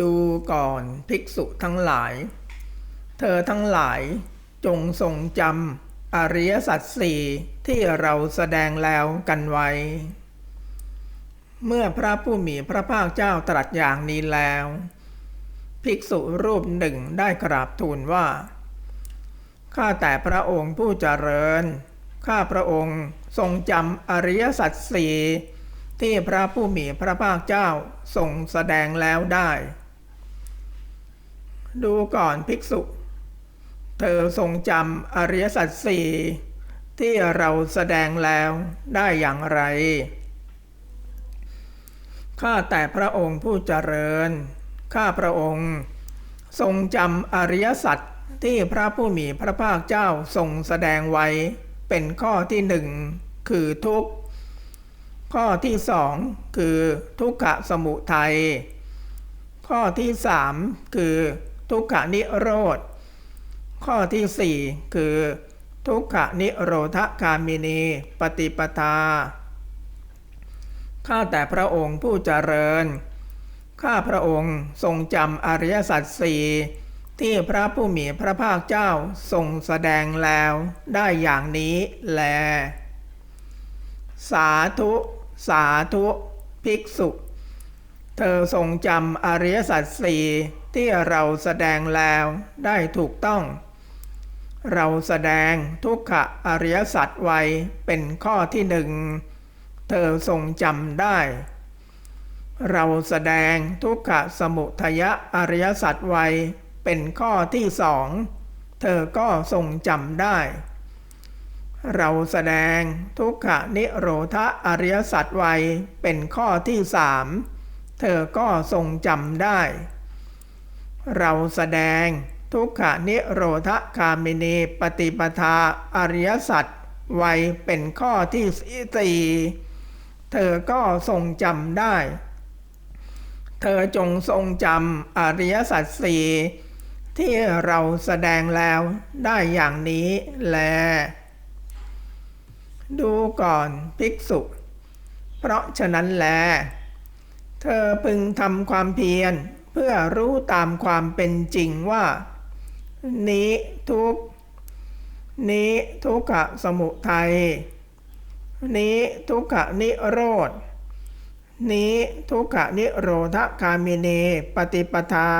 ดูก่อนภิกษุทั้งหลาย เธอทั้งหลายจงทรงจำอริยสัจสี่ที่เราแสดงแล้วกันไว้ เมื่อพระผู้มีพระภาคเจ้าตรัสอย่างนี้แล้ว ภิกษุรูปหนึ่งได้กราบทูลว่า ข้าแต่พระองค์ผู้เจริญ ข้าพระองค์ทรงจำอริยสัจสี่ที่พระผู้มีพระภาคเจ้าทรงแสดงแล้วได้ ดูก่อนภิกษุ เธอทรงจำอริยสัจสี่ที่เราแสดงแล้วได้อย่างไร ข้าแต่พระองค์ผู้เจริญ ข้าพระองค์ ทรงจำอริยสัจที่พระผู้มีพระภาคเจ้าทรงแสดงไว้เป็นข้อที่หนึ่งคือทุกข์ ข้อที่สองคือทุกขะสมุทัย ข้อที่สามคือ ทุกขนิโรธ ข้อที่สี่คือ ทุกขนิโรธคามินี ปฏิปทา ข้าแต่พระองค์ผู้เจริญ ข้าพระองค์ทรงจำอริยสัจสี่ที่พระผู้มีพระภาคเจ้าทรงแสดงแล้วได้อย่างนี้แล สาธุ สาธุ ภิกษุ เธอทรงจำอริยสัจสี่ที่เราแสดงแล้วได้ถูกต้อง เราแสดงทุกขอริยสัจไว้เป็นข้อที่หนึ่ง เธอทรงจำได้ เราแสดงทุกขสมุทยอริยสัจไว้เป็นข้อที่สอง เธอก็ทรงจำได้ เราแสดงทุกขนิโรธอริยสัจไว้เป็นข้อที่สามเธอก็ทรงจำได้ เราแสดงทุกขนิโรธคามินีปฏิปทาอริยสัจไว้เป็นข้อที่สี่เธอก็ทรงจำได้ เธอจงทรงจำอริยสัจสี่ที่เราแสดงแล้วได้อย่างนี้แล ดูก่อนภิกษุ เพราะฉะนั้นแล เธอพึงทำความเพียร เพื่อรู้ตามความเป็นจริงว่า นี้ทุกนี้ทุกขสมุทัย นี้ทุกขนิโรธ นี้ทุกขนิโรธคามิเนปฏิปทา